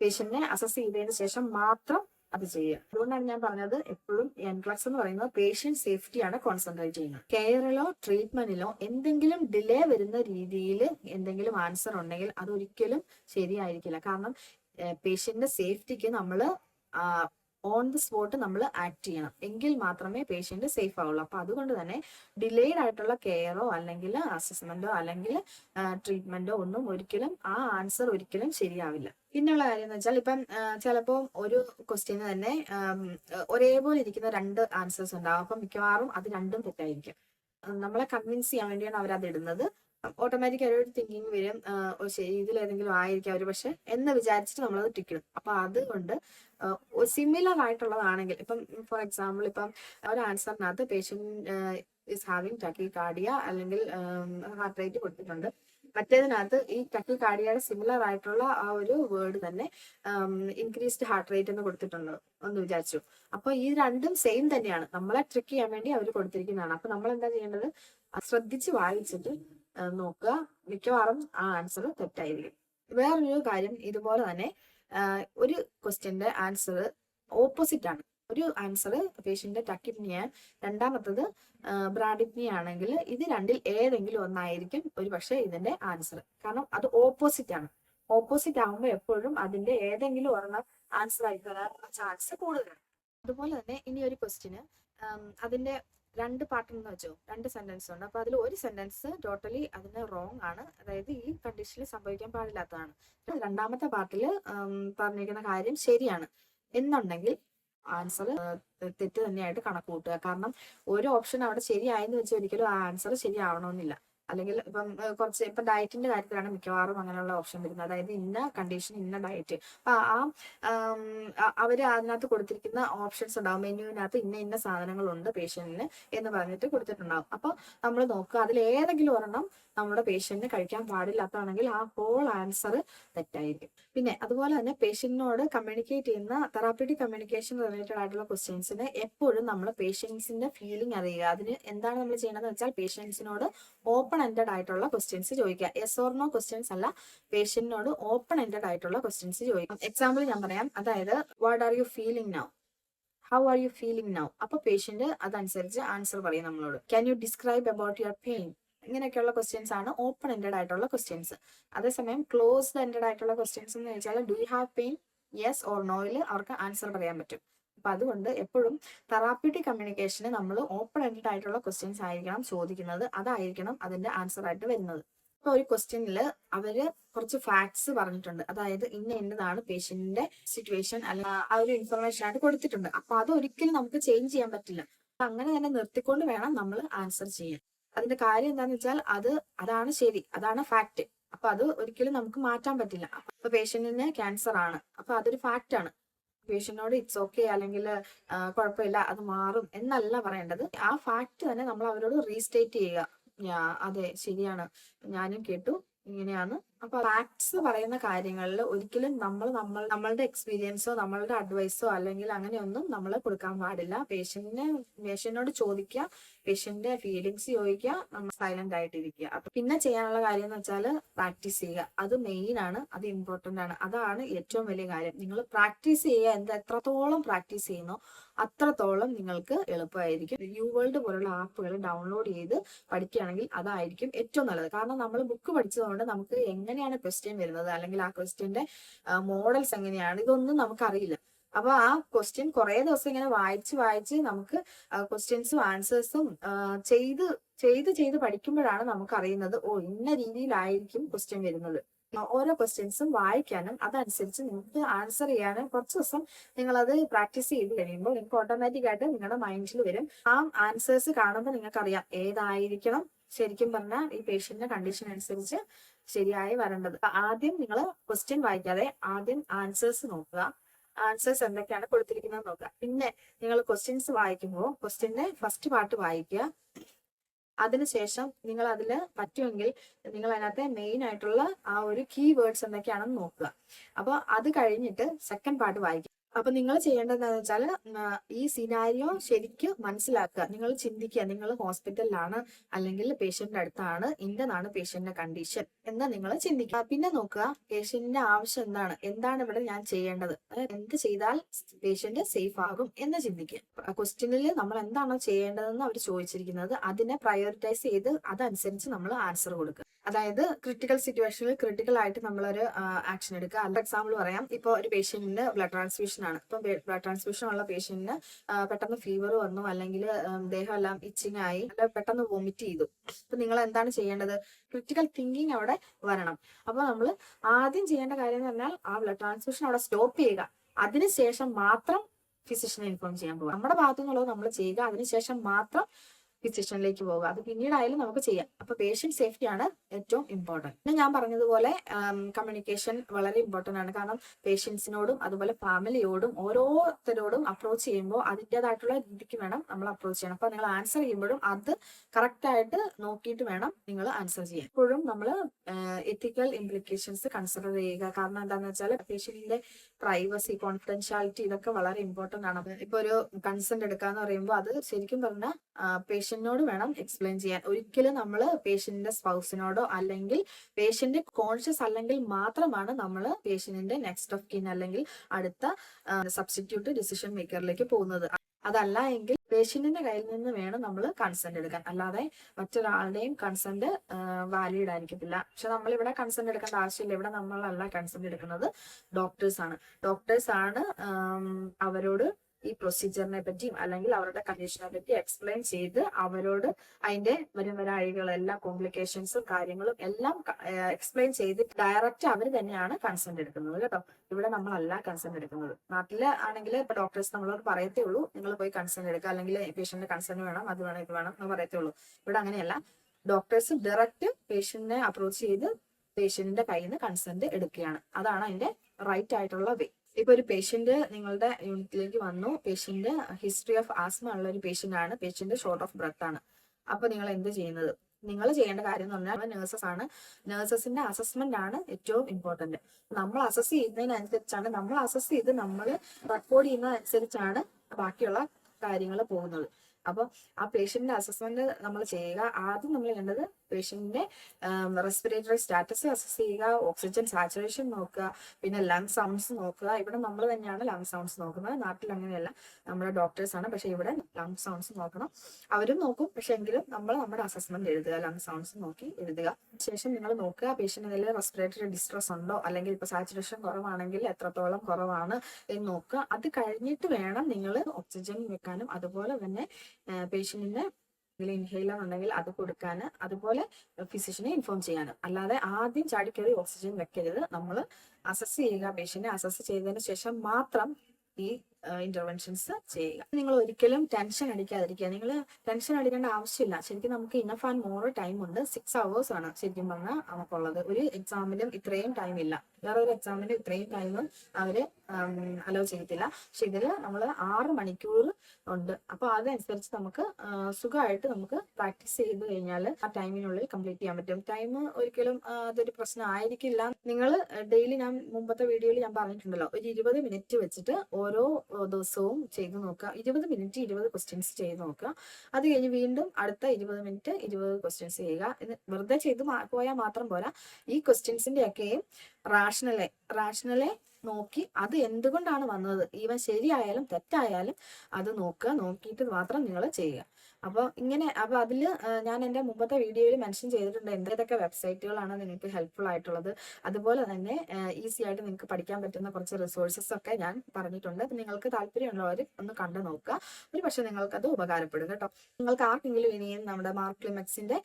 പേഷ്യന്റിനെ അസസ് ചെയ്തതിന് ശേഷം മാത്രം അത് ചെയ്യുക. അതുകൊണ്ടാണ് ഞാൻ പറഞ്ഞത് എപ്പോഴും എൻക്ലക്സ് എന്ന് പറയുന്നത് പേഷ്യന്റ് സേഫ്റ്റിയാണ് കോൺസെൻട്രേറ്റ് ചെയ്യുന്നത്. കെയറിലോ ട്രീറ്റ്മെന്റിലോ എന്തെങ്കിലും ഡിലേ വരുന്ന രീതിയിൽ എന്തെങ്കിലും ആൻസർ ഉണ്ടെങ്കിൽ അത് ഒരിക്കലും ശരിയായിരിക്കില്ല. കാരണം പേഷ്യന്റിന്റെ സേഫ്റ്റിക്ക് നമ്മൾ ഓൺ ദി സ്പോട്ട് നമ്മൾ ആക്ട് ചെയ്യണം. എങ്കിൽ മാത്രമേ പേഷ്യന്റ് സേഫ് ആവുള്ളൂ. അപ്പൊ അതുകൊണ്ട് തന്നെ ഡിലേഡ് ആയിട്ടുള്ള കെയറോ അല്ലെങ്കിൽ അസസ്മെന്റോ അല്ലെങ്കിൽ ട്രീറ്റ്മെന്റോ ഒന്നും ഒരിക്കലും ആ ആൻസർ ഒരിക്കലും ശരിയാവില്ല. പിന്നെയുള്ള കാര്യം എന്ന് വെച്ചാൽ ഇപ്പം ചിലപ്പോൾ ഒരു ക്വസ്റ്റ്യന് തന്നെ ഒരേപോലെ ഇരിക്കുന്ന രണ്ട് ആൻസേഴ്സ് ഉണ്ടാവും. അപ്പം മിക്കവാറും അത് രണ്ടും തെറ്റായിരിക്കും. നമ്മളെ കൺവിൻസ് ചെയ്യാൻ വേണ്ടിയാണ് അവർ അത് ഇടുന്നത്. ഓട്ടോമാറ്റിക് ഒരു തിങ്കിങ് വരും. ശരി ഇതിലേതെങ്കിലും ആയിരിക്കും അവർ പക്ഷെ എന്ന് വിചാരിച്ചിട്ട് നമ്മളത് ടിക്കിടും അപ്പൊ അതുകൊണ്ട് സിമിലർ ആയിട്ടുള്ളതാണെങ്കിൽ ഇപ്പം ഫോർ എക്സാമ്പിൾ ഇപ്പം ഒരു ആൻസറിനകത്ത് patient is having tachycardia അല്ലെങ്കിൽ ഹാർട്ട് റേറ്റ് കൊടുത്തിട്ടുണ്ട്. മറ്റേതിനകത്ത് ഈ ടക്കി കാർഡിയയുടെ സിമിലർ ആയിട്ടുള്ള ആ ഒരു വേർഡ് തന്നെ ഇൻക്രീസ്ഡ് ഹാർട്ട് റേറ്റ് എന്ന് കൊടുത്തിട്ടുണ്ട് എന്ന് വിചാരിച്ചു. അപ്പൊ ഈ രണ്ടും സെയിം തന്നെയാണ്. നമ്മളെ ട്രിക്ക് ചെയ്യാൻ വേണ്ടി അവർ കൊടുത്തിരിക്കുന്നതാണ്. അപ്പൊ നമ്മൾ എന്താ ചെയ്യേണ്ടത് ശ്രദ്ധിച്ച് വായിച്ചിട്ട് നോക്കുക. മിക്കവാറും ആ ആൻസർ തെറ്റായിരിക്കും. വേറൊരു കാര്യം ഇതുപോലെ തന്നെ ഒരു ക്വസ്റ്റ്യന്റെ ആൻസർ ഓപ്പോസിറ്റ് ആണ്. ഒരു ആൻസർ പേഷ്യന്റ് ടക്കിപ്നിയ രണ്ടാമത്തത് ബ്രാഡിപ്നി ആണെങ്കിൽ ഇത് രണ്ടിൽ ഏതെങ്കിലും ഒന്നായിരിക്കും ഒരു പക്ഷേ ഇതിന്റെ ആൻസർ കാരണം അത് ഓപ്പോസിറ്റ് ആണ്. ഓപ്പോസിറ്റ് ആകുമ്പോൾ എപ്പോഴും അതിന്റെ ഏതെങ്കിലും ഒരെണ്ണം ആൻസർ ആയി വരാനുള്ള ചാൻസ് കൂടുതലാണ്. അതുപോലെ തന്നെ ഇനി ഒരു ക്വസ്റ്റ്യന് അതിന്റെ രണ്ട് പാർട്ട് എന്ന് വെച്ചോ രണ്ട് സെന്റൻസ് ഉണ്ട്. അപ്പൊ അതിൽ ഒരു സെന്റൻസ് ടോട്ടലി അതിന് റോങ് ആണ്. അതായത് ഈ കണ്ടീഷനിൽ സംഭവിക്കാൻ പാടില്ലാത്തതാണ്. രണ്ടാമത്തെ പാർട്ടിൽ പറഞ്ഞിരിക്കുന്ന കാര്യം ശരിയാണ്. എന്നുണ്ടെങ്കിൽ ആൻസർ തെറ്റ് തന്നെയായിട്ട് കണക്ക് കൂട്ടുക. കാരണം ഒരു ഓപ്ഷൻ അവിടെ ശരിയായെന്ന് വെച്ച് ഒരിക്കലും ആ ആൻസർ ശരിയാവണമെന്നില്ല. അല്ലെങ്കിൽ ഇപ്പം കുറച്ച് ഇപ്പം ഡയറ്റിന്റെ കാര്യത്തിലാണ് മിക്കവാറും അങ്ങനെയുള്ള ഓപ്ഷൻ വരുന്നത്. അതായത് ഇന്ന കണ്ടീഷൻ ഇന്ന ഡയറ്റ് അപ്പൊ ആ അവർ അതിനകത്ത് കൊടുത്തിരിക്കുന്ന ഓപ്ഷൻസ് ഉണ്ടാവും. മെനുവിനകത്ത് ഇന്ന ഇന്ന സാധനങ്ങളുണ്ട് പേഷ്യന്റിന് എന്ന് പറഞ്ഞിട്ട് കൊടുത്തിട്ടുണ്ടാവും. അപ്പൊ നമ്മൾ നോക്കുക അതിൽ ഏതെങ്കിലും ഒരെണ്ണം നമ്മുടെ പേഷ്യന്റിന് കഴിക്കാൻ പാടില്ലാത്തതാണെങ്കിൽ ആ ഹോൾ ആൻസർ തെറ്റായിരിക്കും. പിന്നെ അതുപോലെ തന്നെ പേഷ്യന്റിനോട് കമ്മ്യൂണിക്കേറ്റ് ചെയ്യുന്ന തെറാപ്പിറ്റിക് കമ്മ്യൂണിക്കേഷൻ റിലേറ്റഡ് ആയിട്ടുള്ള ക്വസ്റ്റ്യൻസിന് എപ്പോഴും നമ്മൾ പേഷ്യൻസിന്റെ ഫീലിംഗ് അറിയുക. അതിന് എന്താണ് നമ്മൾ ചെയ്യേണ്ടതെന്ന് വെച്ചാൽ പേഷ്യൻസിനോട് ഓപ്പൺ എൻഡഡ് ആയിട്ടുള്ള ക്വസ്റ്റ്യൻസ് ചോദിക്കുക. എസ് ഓർ നോ ക്വസ്റ്റ്യൻസ് അല്ല. പേഷ്യന്റിനോട് ഓപ്പൺ എൻഡഡ് ആയിട്ടുള്ള ക്വസ്റ്റ്യൻസ് ചോദിക്കും. എക്സാമ്പിൾ ഞാൻ പറയാം. അതായത് what are you feeling now how are you feeling now അപ്പൊ പേഷ്യന്റ് അതനുസരിച്ച് ആൻസർ പറയും നമ്മളോട്. Can you describe about your pain ഇങ്ങനെയൊക്കെയുള്ള ക്വസ്റ്റ്യൻസ് ആണ് ഓപ്പൺ എൻഡഡ് ആയിട്ടുള്ള ക്വസ്റ്റ്യൻസ് അതേസമയം ക്ലോസ്ഡ് എൻഡഡ് ആയിട്ടുള്ള ക്വസ്റ്റ്യൻസ് എന്ന് വെച്ചാൽ do you have pain yes or നോയിൽ അവർക്ക് ആൻസർ പറയാൻ പറ്റും. അപ്പൊ അതുകൊണ്ട് എപ്പോഴും തെറാപ്യൂട്ടിക് കമ്മ്യൂണിക്കേഷന് നമ്മൾ ഓപ്പൺ എൻഡഡ് ആയിട്ടുള്ള ക്വസ്റ്റ്യൻസ് ആയിരിക്കണം ചോദിക്കുന്നത്. അതായിരിക്കണം അതിന്റെ ആൻസർ ആയിട്ട് വരുന്നത്. ഇപ്പൊ ഒരു ക്വസ്റ്റ്യനിൽ അവർ കുറച്ച് ഫാക്ട്സ് പറഞ്ഞിട്ടുണ്ട്. അതായത് ഇന്ന ഇന്നതാണ് പേഷ്യന്റിന്റെ സിറ്റുവേഷൻ അല്ല ആ ഒരു ഇൻഫർമേഷൻ ആയിട്ട് കൊടുത്തിട്ടുണ്ട്. അപ്പൊ അത് ഒരിക്കലും നമുക്ക് ചേഞ്ച് ചെയ്യാൻ പറ്റില്ല. അപ്പൊ അങ്ങനെ തന്നെ നിർത്തിക്കൊണ്ട് വേണം നമ്മൾ ആൻസർ ചെയ്യാൻ. അതിന്റെ കാര്യം എന്താന്ന് വെച്ചാൽ അത് അതാണ് ശരി അതാണ് ഫാക്ട് അപ്പൊ അത് ഒരിക്കലും നമുക്ക് മാറ്റാൻ പറ്റില്ല. അപ്പൊ പേഷ്യന്റിന് ക്യാൻസർ ആണ്. അപ്പൊ അതൊരു ഫാക്റ്റ് ആണ്. പേഷ്യന്റിനോട് ഇറ്റ്സ് ഓക്കെ അല്ലെങ്കിൽ കുഴപ്പമില്ല അത് മാറും എന്നല്ല പറയേണ്ടത്. ആ ഫാക്ട് തന്നെ നമ്മൾ അവരോട് റീസ്റ്റേറ്റ് ചെയ്യുക. അതെ ശരിയാണ്. ഞാനും കേട്ടു. ഇങ്ങനെയാണ്. അപ്പൊ ഫാക്ട്സ് പറയുന്ന കാര്യങ്ങളിൽ ഒരിക്കലും നമ്മൾ നമ്മൾ നമ്മളുടെ എക്സ്പീരിയൻസോ നമ്മളുടെ അഡ്വൈസോ അല്ലെങ്കിൽ അങ്ങനെയൊന്നും നമ്മൾ കൊടുക്കാൻ പാടില്ല. പേഷ്യന്റിനെ പേഷ്യന്റിനോട് ചോദിക്കുക പേഷ്യന്റിന്റെ ഫീലിങ്സ് ചോദിക്കുക നമ്മൾ സൈലന്റ് ആയിട്ടിരിക്കുക. അപ്പൊ പിന്നെ ചെയ്യാനുള്ള കാര്യം എന്ന് വെച്ചാൽ പ്രാക്ടീസ് ചെയ്യുക. അത് മെയിൻ ആണ് അത് ഇമ്പോർട്ടന്റ് ആണ്. അതാണ് ഏറ്റവും വലിയ കാര്യം. നിങ്ങൾ പ്രാക്ടീസ് ചെയ്യുക. എന്ത് എത്രത്തോളം പ്രാക്ടീസ് ചെയ്യുന്നോ അത്രത്തോളം നിങ്ങൾക്ക് എളുപ്പമായിരിക്കും. യു വേൾഡ് പോലുള്ള ആപ്പുകൾ ഡൗൺലോഡ് ചെയ്ത് പഠിക്കുകയാണെങ്കിൽ അതായിരിക്കും ഏറ്റവും നല്ലത്. കാരണം നമ്മൾ ബുക്ക് പഠിച്ചതുകൊണ്ട് നമുക്ക് എങ്ങനെയാണ് ക്വസ്റ്റ്യൻ വരുന്നത്? അല്ലെങ്കിൽ ആ ക്വസ്റ്റ്യന്റെ മോഡൽസ് എങ്ങനെയാണ്? ഇതൊന്നും നമുക്കറിയില്ല. അപ്പൊ ആ ക്വസ്റ്റ്യൻ കുറെ ദിവസം ഇങ്ങനെ വായിച്ച് വായിച്ച് നമുക്ക് ക്വസ്റ്റ്യൻസും ആൻസേഴ്സും ചെയ്ത് ചെയ്ത് ചെയ്ത് പഠിക്കുമ്പോഴാണ് നമുക്ക് അറിയുന്നത് ഓ ഇന്ന രീതിയിലായിരിക്കും ക്വസ്റ്റ്യൻ വരുന്നത്. ഓരോ ക്വസ്റ്റ്യൻസും വായിക്കാനും അതനുസരിച്ച് നിങ്ങൾക്ക് ആൻസർ ചെയ്യാനും കുറച്ച് ദിവസം നിങ്ങൾ അത് പ്രാക്ടീസ് ചെയ്ത് കഴിയുമ്പോൾ നിങ്ങൾക്ക് ഓട്ടോമാറ്റിക് ആയിട്ട് നിങ്ങളുടെ മൈൻഡിൽ വരും. ആ ആൻസേഴ്സ് കാണുമ്പോൾ നിങ്ങൾക്ക് അറിയാം ഏതായിരിക്കണം ശരിക്കും പറഞ്ഞാൽ ഈ പേഷ്യന്റിന്റെ കണ്ടീഷൻ അനുസരിച്ച് ശരിയായി വരേണ്ടത്. ആദ്യം നിങ്ങൾ ക്വസ്റ്റ്യൻ വായിക്കാതെ ആദ്യം ആൻസേഴ്സ് നോക്കുക. ആൻസേഴ്സ് എന്തൊക്കെയാണ് കൊടുത്തിരിക്കുന്നത് നോക്കുക. പിന്നെ നിങ്ങൾ ക്വസ്റ്റ്യൻസ് വായിക്കുമ്പോൾ ക്വസ്റ്റ്യന്റെ ഫസ്റ്റ് പാർട്ട് വായിക്കുക. അതിനുശേഷം നിങ്ങൾ അതിൽ പറ്റുമെങ്കിൽ നിങ്ങൾ അതിനകത്തെ മെയിൻ ആയിട്ടുള്ള ആ ഒരു കീ വേർഡ്സ് എന്തൊക്കെയാണെന്ന് നോക്കുക. അപ്പോൾ അത് കഴിഞ്ഞിട്ട് സെക്കൻഡ് പാർട്ട് വായിക്കുക. അപ്പൊ നിങ്ങൾ ചെയ്യേണ്ടത് എന്താണെന്ന് വെച്ചാൽ ഈ സിനാരിയോ ശരിക്കും മനസ്സിലാക്കുക. നിങ്ങൾ ചിന്തിക്കുക നിങ്ങൾ ഹോസ്പിറ്റലിലാണ് അല്ലെങ്കിൽ പേഷ്യന്റിന്റെ അടുത്താണ് ഇന്നതാണ് പേഷ്യന്റിന്റെ കണ്ടീഷൻ എന്ന് നിങ്ങൾ ചിന്തിക്കുക. പിന്നെ നോക്കുക പേഷ്യന്റിന്റെ ആവശ്യം എന്താണ്? എന്താണ് ഇവിടെ ഞാൻ ചെയ്യേണ്ടത്? എന്ത് ചെയ്താൽ പേഷ്യന്റ് സേഫ് ആകും എന്ന് ചിന്തിക്കുക. ക്വസ്റ്റ്യനിൽ നമ്മൾ എന്താണോ ചെയ്യേണ്ടതെന്ന് അവർ ചോദിച്ചിരിക്കുന്നത് അതിനെ പ്രയോറിറ്റൈസ് ചെയ്ത് അതനുസരിച്ച് നമ്മൾ ആൻസർ കൊടുക്കുക. അതായത് ക്രിട്ടിക്കൽ സിറ്റുവേഷനിൽ ക്രിട്ടിക്കൽ ആയിട്ട് നമ്മളൊരു ആക്ഷൻ എടുക്കുക. അല്ല എക്സാമ്പിൾ പറയാം ഇപ്പോൾ ഒരു പേഷ്യന്റിന് ബ്ലഡ് ട്രാൻസ്ഫ്യൂഷൻ ആണ്. ഇപ്പം ബ്ലഡ് ട്രാൻസ്ഫ്യൂഷൻ ഉള്ള പേഷ്യന്റിന് പെട്ടെന്ന് ഫീവർ വന്നു അല്ലെങ്കിൽ ദേഹം എല്ലാം ഇച്ചിങ് ആയി അല്ല പെട്ടെന്ന് വോമിറ്റ് ചെയ്തു. അപ്പൊ നിങ്ങൾ എന്താണ് ചെയ്യേണ്ടത്? ക്രിട്ടിക്കൽ തിങ്കിങ് അവിടെ വരണം. അപ്പൊ നമ്മൾ ആദ്യം ചെയ്യേണ്ട കാര്യം എന്ന് പറഞ്ഞാൽ ആ ബ്ലഡ് ട്രാൻസ്ഫ്യൂഷൻ അവിടെ സ്റ്റോപ്പ് ചെയ്യുക. അതിനുശേഷം മാത്രം ഫിസിഷ്യനെ ഇൻഫോം ചെയ്യാൻ പോകുക നമ്മുടെ ഭാഗത്തു നിന്നുള്ളത് നമ്മൾ ചെയ്യുക. അതിനുശേഷം മാത്രം ഫിസിഷ്യനിലേക്ക് പോകുക അത് പിന്നീടായാലും നമുക്ക് ചെയ്യാം. അപ്പൊ പേഷ്യന്റ് സേഫ്റ്റി ആണ് ഏറ്റവും ഇമ്പോർട്ടന്റ് പിന്നെ ഞാൻ പറഞ്ഞതുപോലെ കമ്മ്യൂണിക്കേഷൻ വളരെ ഇമ്പോർട്ടന്റ് ആണ്. കാരണം പേഷ്യൻസിനോടും അതുപോലെ ഫാമിലിയോടും ഓരോരുത്തരോടും അപ്രോച്ച് ചെയ്യുമ്പോൾ അതിന്റെതായിട്ടുള്ള രീതിക്ക് വേണം നമ്മൾ അപ്രോച്ച് ചെയ്യണം. അപ്പൊ നിങ്ങൾ ആൻസർ ചെയ്യുമ്പോഴും അത് കറക്റ്റ് ആയിട്ട് നോക്കിയിട്ട് വേണം നിങ്ങൾ ആൻസർ ചെയ്യാൻ. എപ്പോഴും നമ്മൾ എത്തിക്കൽ ഇംപ്ലിക്കേഷൻസ് കൺസിഡർ ചെയ്യുക. കാരണം എന്താണെന്ന് വെച്ചാൽ പേഷ്യന്റിന്റെ പ്രൈവസി കോൺഫിഡൻഷ്യാലിറ്റി ഇതൊക്കെ വളരെ ഇമ്പോർട്ടന്റ് ആണ്. ഇപ്പൊ ഒരു കൺസെന്റ് എടുക്കാന്ന് പറയുമ്പോൾ അത് ശരിക്കും പറഞ്ഞാൽ പേഷ്യന്റിനോട് വേണം എക്സ്പ്ലെയിൻ ചെയ്യാൻ. ഒരിക്കലും നമ്മൾ പേഷ്യന്റിന്റെ സ്പൗസിനോടോ അല്ലെങ്കിൽ പേഷ്യന്റ് കോൺഷ്യസ് അല്ലെങ്കിൽ മാത്രമാണ് നമ്മൾ പേഷ്യന്റിന്റെ നെക്സ്റ്റ് ഓഫ് കിൻ അല്ലെങ്കിൽ അടുത്ത സബ്സ്റ്റിറ്റ്യൂട്ട് ഡിസിഷൻ മേക്കറിലേക്ക് പോകുന്നത്. അതല്ല എങ്കിൽ പേഷ്യന്റിന്റെ കയ്യിൽ നിന്ന് വേണം നമ്മൾ കൺസെന്റ് എടുക്കാൻ. അല്ലാതെ മറ്റൊരാളുടെയും കൺസെന്റ് വാലിഡ് ആയിരിക്കത്തില്ല. പക്ഷെ നമ്മൾ ഇവിടെ കൺസെന്റ് എടുക്കേണ്ട ആവശ്യമില്ല. ഇവിടെ നമ്മളല്ല കൺസെന്റ് എടുക്കുന്നത് ഡോക്ടേഴ്സ് ആണ്. ഡോക്ടേഴ്സ് ആണ് അവരോട് ഈ പ്രൊസീജിയറിനെ പറ്റിയും അല്ലെങ്കിൽ അവരുടെ കണ്ടീഷനെ പറ്റി എക്സ്പ്ലെയിൻ ചെയ്ത് അവരോട് അതിന്റെ വരും വരാഴികളെല്ലാം കോംപ്ലിക്കേഷൻസും കാര്യങ്ങളും എല്ലാം എക്സ്പ്ലെയിൻ ചെയ്ത് ഡയറക്റ്റ് അവർ തന്നെയാണ് കൺസെന്റ് എടുക്കുന്നത് കേട്ടോ. ഇവിടെ നമ്മളല്ല കൺസെന്റ് എടുക്കുന്നത്. നാട്ടിൽ ആണെങ്കിൽ ഇപ്പൊ ഡോക്ടേഴ്സ് നമ്മളോട് പറയത്തേ ഉള്ളൂ നിങ്ങൾ പോയി കൺസെന്റ് എടുക്കുക. അല്ലെങ്കിൽ പേഷ്യന്റ് കൺസെന്റ് വേണം അത് വേണം ഇത് വേണം എന്ന് പറയത്തേ ഉള്ളൂ. ഇവിടെ അങ്ങനെയല്ല. ഡോക്ടേഴ്സ് ഡയറക്റ്റ് പേഷ്യന്റിനെ അപ്രോച്ച് ചെയ്ത് പേഷ്യന്റിന്റെ കയ്യിൽ നിന്ന് കൺസെന്റ് എടുക്കുകയാണ്. അതാണ് അതിന്റെ റൈറ്റ് ആയിട്ടുള്ള വേ ഇപ്പൊ ഒരു പേഷ്യന്റ് നിങ്ങളുടെ യൂണിറ്റിലേക്ക് വന്നു. പേഷ്യന്റ് ഹിസ്റ്ററി ഓഫ് ആസ്മ ഉള്ള ഒരു പേഷ്യന്റ് ആണ്. പേഷ്യന്റ് ഷോർട്ട് ഓഫ് ബ്രത്ത് ആണ്. അപ്പൊ നിങ്ങൾ എന്ത് ചെയ്യുന്നത്? നിങ്ങൾ ചെയ്യേണ്ട കാര്യം എന്ന് പറഞ്ഞാൽ നേഴ്സസ് ആണ്. നേഴ്സസിന്റെ അസസ്മെന്റ് ആണ് ഏറ്റവും ഇമ്പോർട്ടന്റ് നമ്മൾ അസസ് ചെയ്യുന്നതിനനുസരിച്ചാണ് നമ്മൾ അസസ് ചെയ്ത് നമ്മൾ റെക്കോർഡ് ചെയ്യുന്നതനുസരിച്ചാണ് ബാക്കിയുള്ള കാര്യങ്ങൾ പോകുന്നത്. അപ്പോൾ ആ പേഷ്യന്റിന്റെ അസസ്മെന്റ് നമ്മൾ ചെയ്യുക. ആദ്യം നമ്മൾ ചെയ്യേണ്ടത് പേഷ്യന്റിന്റെ റെസ്പിറേറ്ററി സ്റ്റാറ്റസ് അസസ് ചെയ്യുക ഓക്സിജൻ സാച്ചുറേഷൻ നോക്കുക പിന്നെ ലങ് സൗണ്ട്സ് നോക്കുക. ഇവിടെ നമ്മൾ തന്നെയാണ് ലങ് സൗണ്ട്സ് നോക്കുന്നത്. നാട്ടിൽ അങ്ങനെയല്ല. നമ്മുടെ ഡോക്ടേഴ്സ് ആണ്. പക്ഷെ ഇവിടെ ലങ് സൗണ്ട്സ് നോക്കണം. അവരും നോക്കും. പക്ഷെ എങ്കിലും നമ്മൾ നമ്മുടെ അസസ്മെന്റ് എഴുതുക ലങ് സൗണ്ട്സ് നോക്കി എഴുതുക. ശേഷം നിങ്ങൾ നോക്കുക എന്തെങ്കിലും റെസ്പിറേറ്ററി ഡിസ്ട്രസ് ഉണ്ടോ? അല്ലെങ്കിൽ ഇപ്പൊ സാച്ചുറേഷൻ കുറവാണെങ്കിൽ എത്രത്തോളം കുറവാണ് എന്ന് നോക്കുക. അത് കഴിഞ്ഞിട്ട് വേണം നിങ്ങൾ ഓക്സിജൻ വെക്കാനും. അതുപോലെ തന്നെ പേഷ്യന്റിന്റെ ഇൻഹെയിലർ ഉണ്ടെങ്കിൽ അത് കൊടുക്കാൻ അതുപോലെ ഫിസിഷ്യനെ ഇൻഫോം ചെയ്യാനും. അല്ലാതെ ആദ്യം ചാടിക്കറി ഓക്സിജൻ വെക്കരുത്. നമ്മൾ അസസ് ചെയ്യുക പേഷ്യന്റ് അസസ് ചെയ്തതിന് ശേഷം മാത്രം ഈ ഇന്റർവെൻഷൻസ് ചെയ്യുക നിങ്ങൾ ഒരിക്കലും ടെൻഷൻ അടിക്കാതിരിക്കുക. നിങ്ങൾ ടെൻഷൻ അടിക്കേണ്ട ആവശ്യമില്ല. ശരിക്കും നമുക്ക് ഇന്നഫ് ആൻഡ് മോർ ടൈം ഉണ്ട്. സിക്സ് അവേഴ്സ് ആണ് ശരിക്കും പറഞ്ഞാൽ നമുക്കുള്ളത്. ഒരു എക്സാമിലും ഇത്രയും ടൈം ഇല്ല. വേറെ ഒരു എക്സാമിനും ഇത്രയും ടൈം അവർ അലോ ചെയ്യത്തില്ല. പക്ഷെ ഇതിൽ നമ്മൾ ആറ് മണിക്കൂർ ഉണ്ട്. അപ്പൊ അതനുസരിച്ച് നമുക്ക് സുഖമായിട്ട് നമുക്ക് പ്രാക്ടീസ് ചെയ്ത് കഴിഞ്ഞാൽ ആ ടൈമിനുള്ളിൽ കംപ്ലീറ്റ് ചെയ്യാൻ പറ്റും. ടൈം ഒരിക്കലും അതൊരു പ്രശ്നം ആയിരിക്കില്ല. നിങ്ങൾ ഡെയിലി ഞാൻ മുമ്പത്തെ വീഡിയോയിൽ ഞാൻ പറഞ്ഞിട്ടുണ്ടല്ലോ. ഒരു ഇരുപത് മിനിറ്റ് വെച്ചിട്ട് ഓരോ ദിവസവും ചെയ്ത് നോക്കുക. ഇരുപത് മിനിറ്റ് ഇരുപത് ക്വസ്റ്റ്യൻസ് ചെയ്ത് നോക്കുക. അത് കഴിഞ്ഞ് വീണ്ടും അടുത്ത ഇരുപത് മിനിറ്റ് ഇരുപത് ക്വസ്റ്റ്യൻസ് ചെയ്യുക. ഇത് വെറുതെ ചെയ്ത് പോയാൽ മാത്രം പോരാ. ഈ ക്വസ്റ്റ്യൻസിന്റെ ഒക്കെയും റാഷണലെ റാഷണലെ നോക്കി അത് എന്തുകൊണ്ടാണ് വന്നത്? ഈവൻ ശരിയായാലും തെറ്റായാലും അത് നോക്കുക. നോക്കിയിട്ട് മാത്രം നിങ്ങൾ ചെയ്യുക. അപ്പോൾ ഇങ്ങനെ അപ്പോൾ അതിൽ ഞാൻ എന്റെ മുമ്പത്തെ വീഡിയോയിൽ മെൻഷൻ ചെയ്തിട്ടുണ്ട് എന്തേതൊക്കെ വെബ്സൈറ്റുകളാണ് നിങ്ങൾക്ക് ഹെൽപ്ഫുൾ ആയിട്ടുള്ളത്. അതുപോലെ തന്നെ ഈസി ആയിട്ട് നിങ്ങൾക്ക് പഠിക്കാൻ പറ്റുന്ന കുറച്ച് റിസോഴ്സസ് ഒക്കെ ഞാൻ പറഞ്ഞിട്ടുണ്ട്. അപ്പോൾ നിങ്ങൾക്ക് താല്പര്യമുള്ളവർ ഒന്ന് കണ്ടു നോക്കുക. ഒരു പക്ഷേ നിങ്ങൾക്ക് അത് ഉപകാരപ്പെടും കേട്ടോ. നിങ്ങൾക്ക് ആർക്കെങ്കിലും ഇനിയും നമ്മുടെ മാർക്ക് ലിമിറ്റ്സിന്റെ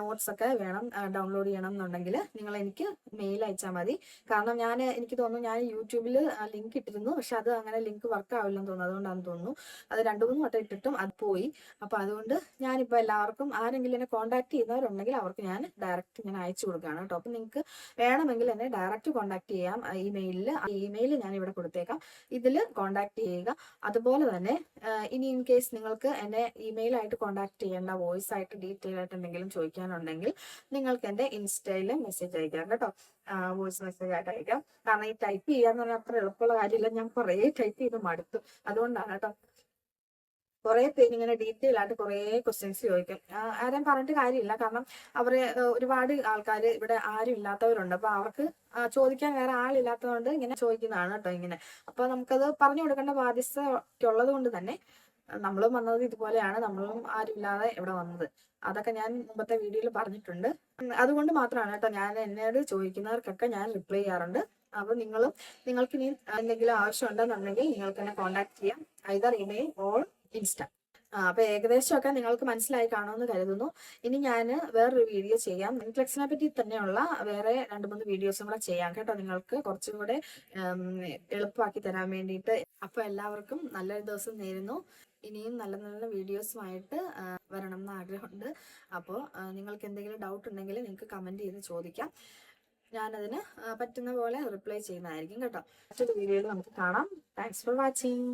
നോട്ട്സ് ഒക്കെ വേണം ഡൗൺലോഡ് ചെയ്യണം എന്നുണ്ടെങ്കിൽ നിങ്ങൾ എനിക്ക് മെയിൽ അയച്ചാൽ മതി. കാരണം ഞാൻ എനിക്ക് തോന്നുന്നു ഞാൻ യൂട്യൂബിൽ ലിങ്ക് ഇട്ടിരുന്നു. പക്ഷെ അത് അങ്ങനെ ലിങ്ക് വർക്ക് ആവില്ലെന്ന് തോന്നുന്നു. അതുകൊണ്ടാണെന്ന് തോന്നുന്നു. അത് രണ്ടു മൂന്ന് വട്ടം ഇട്ടിട്ടും അത് പോയി. അപ്പൊ അതുകൊണ്ട് ഞാനിപ്പോൾ എല്ലാവർക്കും ആരെങ്കിലും എന്നെ കോൺടാക്ട് ചെയ്യുന്നവരുണ്ടെങ്കിൽ അവർക്ക് ഞാൻ ഡയറക്റ്റ് ഞാൻ അയച്ചു കൊടുക്കുകയാണ് കേട്ടോ. അപ്പം നിങ്ങൾക്ക് വേണമെങ്കിൽ എന്നെ ഡയറക്റ്റ് കോൺടാക്ട് ചെയ്യാം. ഇമെയിലിൽ ഇമെയിൽ ഞാൻ ഇവിടെ കൊടുത്തേക്കാം. ഇതിൽ കോൺടാക്ട് ചെയ്യുക. അതുപോലെ തന്നെ ഇനി ഇൻ കേസ് നിങ്ങൾക്ക് എന്നെ ഇമെയിൽ ആയിട്ട് കോൺടാക്ട് ചെയ്യേണ്ട വോയിസ് ആയിട്ട് ഡീറ്റെയിൽ ആയിട്ട് എന്തെങ്കിലും ചോദിക്കാനുണ്ടെങ്കിൽ നിങ്ങൾക്ക് എന്റെ ഇൻസ്റ്റയിൽ മെസ്സേജ് അയക്കാം കേട്ടോ. വോയിസ് മെസ്സേജ് ആയിട്ട് അയക്കാം. കാരണം ഈ ടൈപ്പ് ചെയ്യാന്ന് പറഞ്ഞാൽ അത്ര എളുപ്പമുള്ള കാര്യമില്ല. ഞാൻ കുറേ ടൈപ്പ് ചെയ്ത് മടുത്തു. അതുകൊണ്ടാണ് കേട്ടോ. കുറെ പേര് ഇങ്ങനെ ഡീറ്റെയിൽ ആയിട്ട് കുറെ ക്വസ്റ്റ്യൻസ് ചോദിക്കും. ആരും ആരെയും പറഞ്ഞിട്ട് കാര്യമില്ല. കാരണം അവർ ഒരുപാട് ആൾക്കാർ ഇവിടെ ആരും ഇല്ലാത്തവരുണ്ട്. അപ്പൊ അവർക്ക് ചോദിക്കാൻ വേറെ ആളില്ലാത്തതുകൊണ്ട് ഇങ്ങനെ ചോദിക്കുന്നതാണ് കേട്ടോ ഇങ്ങനെ. അപ്പൊ നമുക്കത് പറഞ്ഞു കൊടുക്കേണ്ട ബാധ്യത ഉള്ളത് കൊണ്ട് തന്നെ നമ്മളും വന്നത് ഇതുപോലെയാണ്. നമ്മളും ആരുമില്ലാതെ ഇവിടെ വന്നത്. അതൊക്കെ ഞാൻ മുമ്പത്തെ വീഡിയോയിൽ പറഞ്ഞിട്ടുണ്ട്. അതുകൊണ്ട് മാത്രമാണ് കേട്ടോ ഞാൻ എന്നോട് ചോദിക്കുന്നവർക്കൊക്കെ ഞാൻ റിപ്ലൈ ചെയ്യാറുണ്ട്. അപ്പൊ നിങ്ങളും നിങ്ങൾക്ക് ഇനി എന്തെങ്കിലും ആവശ്യം ഉണ്ടെന്നുണ്ടെങ്കിൽ നിങ്ങൾക്ക് എന്നെ കോൺടാക്ട് ചെയ്യാം. Either email or insta. അപ്പൊ ഏകദേശമൊക്കെ നിങ്ങൾക്ക് മനസ്സിലായി കാണുമെന്ന് കരുതുന്നു. ഇനി ഞാൻ വേറൊരു വീഡിയോ ചെയ്യാം. ഇൻഫ്ലെക്സിനെ പറ്റി തന്നെയുള്ള വേറെ രണ്ട് മൂന്ന് വീഡിയോസും കൂടെ ചെയ്യാം കേട്ടോ നിങ്ങൾക്ക്. കുറച്ചും കൂടെ എളുപ്പമാക്കി തരാൻ വേണ്ടിയിട്ട്. അപ്പൊ എല്ലാവർക്കും നല്ലൊരു ദിവസം നേരുന്നു. ഇനിയും നല്ല നല്ല വീഡിയോസുമായിട്ട് വരണം എന്ന് ആഗ്രഹമുണ്ട്. അപ്പോൾ നിങ്ങൾക്ക് എന്തെങ്കിലും ഡൗട്ട് ഉണ്ടെങ്കിൽ നിങ്ങൾക്ക് കമന്റ് ചെയ്ത് ചോദിക്കാം. ഞാനതിന് പറ്റുന്ന പോലെ റിപ്ലൈ ചെയ്യുന്നതായിരിക്കും കേട്ടോ. മറ്റൊരു വീഡിയോയിൽ നമുക്ക് കാണാം. Thanks for watching